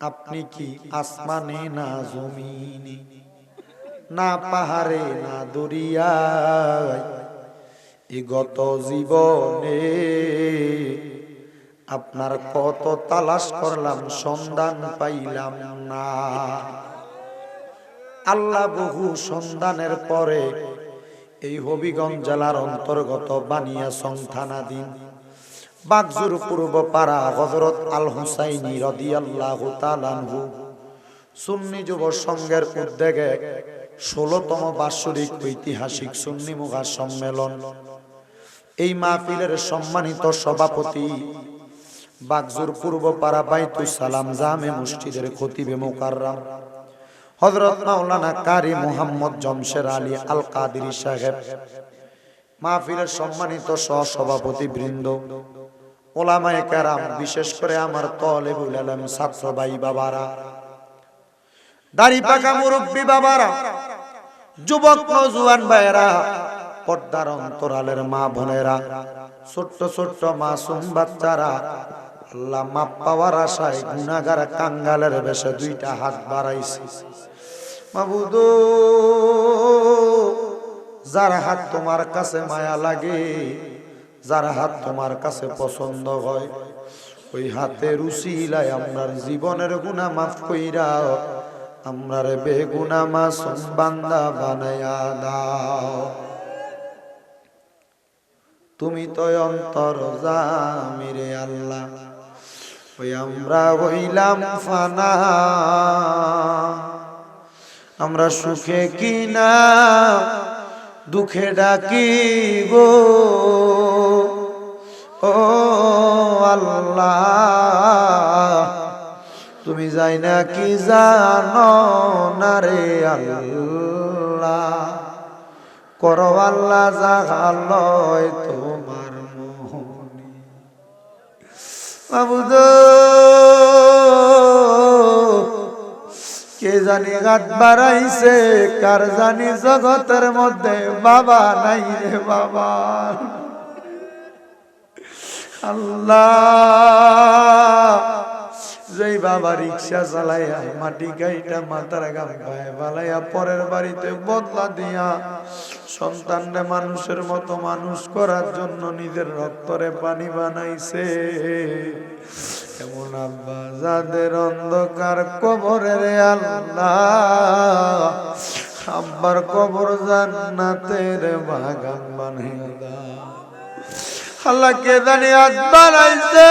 আপনি কি আসমানে না জমিনে, না পাহাড়ে, না দরিয়ায়? এ গত জীবনে আপনার কত তালাশ করলাম, সন্ধান পাইলাম না। আল্লাহ বহু সন্ধানের পরে এই হবিগঞ্জ জেলার অন্তর্গত বানিয়া সংথানাধীন বাগজুর পূর্ব পাড়া হজরত আল হুসাইনি রদিয়াল্লাহু তালানহু সুন্নি যুব সংঘের উদ্যোগে ষোলতম বাৎসরিক ঐতিহাসিক সুন্নি মুখা সম্মেলন। এই মাহফিলের সম্মানিত সভাপতি বাগজুর পূর্ব পাড়া বাইতুল সালাম জামে মসজিদের খতিবে মোকাররাম হজরত মাওলানা কারি মোহাম্মদ জমশের আলী আল কাদির সাহেব। মাহফিলের সম্মানিত সহসভাপতি বৃন্দ ওলামায়ে কেরাম, বিশেষ করে আমার তলেবুল আলম ছাত্র ভাই বাবারা দাড়ি পাকা মুরব্বী বাবারা, যুবক নজুয়ান ভাইয়েরা, পর্দার অন্তরালের মা বোনেরা, ছোট্ট ছোট্ট মাসুম বাচ্চারা, আল্লাহ মাপ পাওয়ার আশায় গুনাগার কাঙ্গালের বেশে দুইটা হাত বাড়াইছে। মাবুদ, যার হাত তোমার কাছে মায়া লাগে যার হাত তোমার কাছে পছন্দ হয়, ওই হাতে রুচিলাই আমরার জীবনের গুণা মাফ কইরা আমরার বেগুনা মাসুম বান্দা বানায়া দাও। তুমি তো অন্তর জামিরে আল্লাহ, ওই আমরা হইলাম ফানা। আমরা সুখে কিনা, দুঃখে ডাকি গো যাই না কি জানো না রে আল্লাহ? করো জাগালয় তোমার মোহনী। বাবুদ কে জানি গাত বাড়াইছে, কার জানি জগতের মধ্যে বাবা নাই রে বাবা? আল্লাহ যেই বাবা রিক্সা চালাইয়া মাটি গাইটা মাথার গাম গায়ে বালাইয়া পরের বাড়িতে বদলা দিয়া, সন্তানরে মানুষের মতো মানুষ করার জন্য নিজের রক্তরে পানি বানাইছে। এমন আব্বা, যাদের অন্ধকার কবরের আল্লাহ, আব্বার কবর জান্নাতের বাগান বানিয়ে দাও। আল্লাহ কে জানি আজ বানাইছে?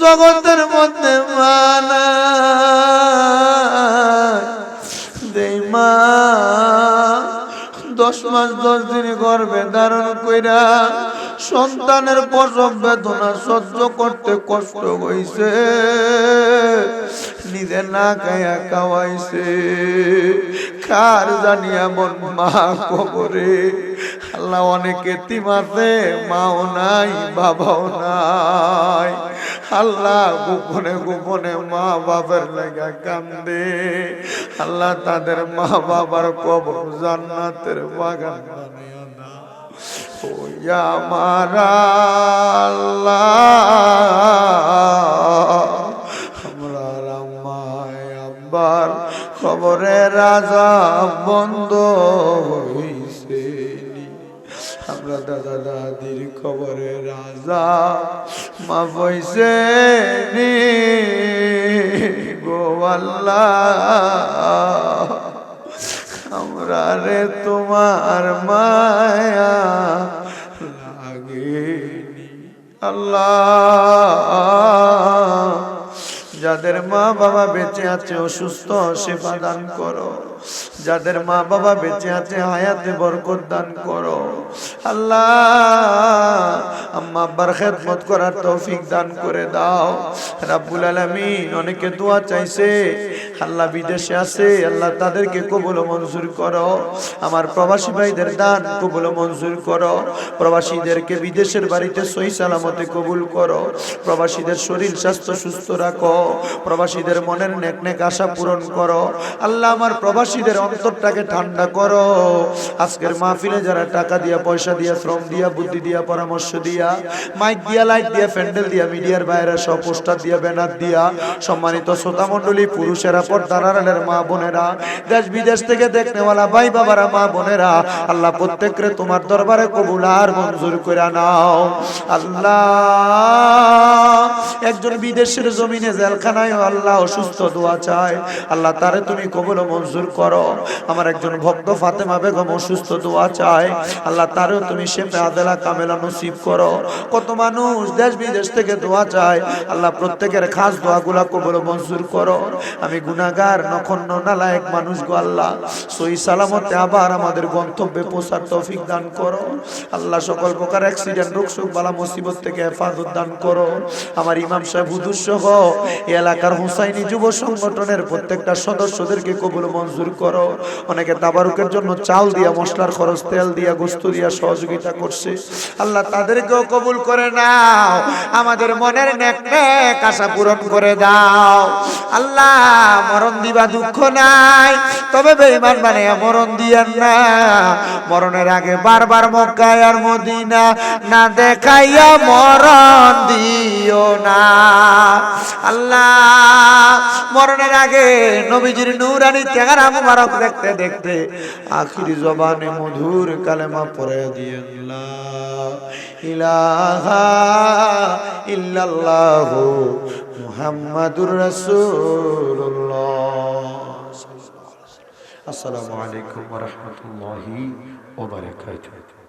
জগতের মধ্যে মানা মা, দশ মাস, দশ দিন গর্বে ধারণ কইরা সন্তানের প্রসব বেদনা সহ্য করতে কষ্ট হইছে। নিজে না খায়া খাওয়াইছে। কার জানিয়া এমন মা কবরে। আল্লাহ অনেক অনেকে তিমাতে মাও নাই, বাবাও নাই। আল্লাহ গোপনে গোপনে মা বাবার লাগা কান্দে। আল্লাহ তাদের মা বাবার কবর জান্নাতের বাগান দাও। ও আমার খবরে রাজা মা বইছে নি গোয়াল্লা আমরা রে তোমার মায়া লাগে আল্লাহ। যাদের মা বাবা বেঁচে আছে, অসুস্থ, সেবা দান করো। যাদের মা বাবা বেঁচে আছে, হায়াতে বরকত দান করো। আল্লাহ আম্মা আব্বার খেদমত করার তৌফিক দান করে দাও। রাব্বুল আলামিন অনেকে দোয়া চাইছে, আল্লাহ বিদেশে আছে, আল্লাহ তাদেরকে কবুল মঞ্জুর করো। আমার প্রবাসী ভাইদের দান কবুল মঞ্জুর করো। প্রবাসীদেরকে বিদেশের বাড়িতে সহি সালামতে কবুল করো। প্রবাসীদের শরীর স্বাস্থ্য সুস্থ রাখো। প্রবাসীদের মনের নেক নেক আশা পূরণ করো। আল্লাহ আমার প্রবাসীদের অন্তরটাকে ঠান্ডা করো। আজকের মাহফিলে যারা টাকা দিয়া, পয়সা দিয়া, শ্রম দিয়া, বুদ্ধি দিয়া, পরামর্শ দিয়া, মাইক দিয়া, লাইট দিয়া, প্যান্ডেল দিয়া, মিডিয়ার বাইরে সব পোস্টার দিয়া, ব্যানার দিয়া, সম্মানিত শ্রোতা মণ্ডলী পুরুষেরা, পর্দার আড়ালের মা বোনেরা, দেশ বিদেশ থেকে দেখনেওয়ালা ভাই বাবারা, মা বোনেরা, আল্লাহ প্রত্যেকরে তোমার দরবারে কবুল আর মঞ্জুর করে নাও। আল্লাহ, একজন বিদেশের জমিনে জেলখানায় আল্লাহ অসুস্থ দোয়া চায়। আল্লাহ, তারে তুমি কবুল মঞ্জুর করো। আমার একজন ভক্ত ফাতেমা বেগম অসুস্থ দোয়া চায়। আল্লাহ, তারেও তুমি শেফে আদেলা কামেলা নসিব করো। কত মানুষ দেশ বিদেশ থেকে দোয়া চায়। আল্লাহ, প্রত্যেকের খাস দোয়াগুলা কবুল মঞ্জুর করো। আমি গুনাগার নখন্ন নালায়ক মানুষ গো আল্লাহ। সই সালামতে আবার আমাদের গন্তব্যে পৌঁছার তৌফিক দান করো। আল্লাহ, সকল প্রকার অ্যাক্সিডেন্ট রোগ বালা, মুসিবত থেকে হেফাজত দান করো। আমার ইমাম সাহেব হুদুর সহ এলাকার হুসাইনি যুব সংগঠনের প্রত্যেকটা সদস্যদেরকে কবুল মঞ্জুর করো। অনেকে তাবারুকের জন্য চাল দিয়া, মশলার খরচ, তেল দিয়া, গোস্ত দিয়া সহযোগিতা করছে। আল্লাহ তাদেরকেও কবুল করে নাও। আমাদের মনের নেক আশা পূরণ করে দাও। আল্লাহ, মরণ দিবা দুঃখ নাই, তবে বেঈমান মানে মরণ দিয়েন না। মরণের আগে বারবার মক্কায় আর মদিনা না দেখাইয়া মরণ দিও না। আল্লাহ, মরণের আগে নবীজির নূরানি চেহারা মুবারক দেখতে দেখতে আখির জবানে মধুর কালেমা পড়ে দিয়েন লা ইলাহা মুহাম্মাদুর রাসূলুল্লাহ। আসসালামু আলাইকুম ওয়া রাহমাতুল্লাহি ওয়া বারাকাতুহু।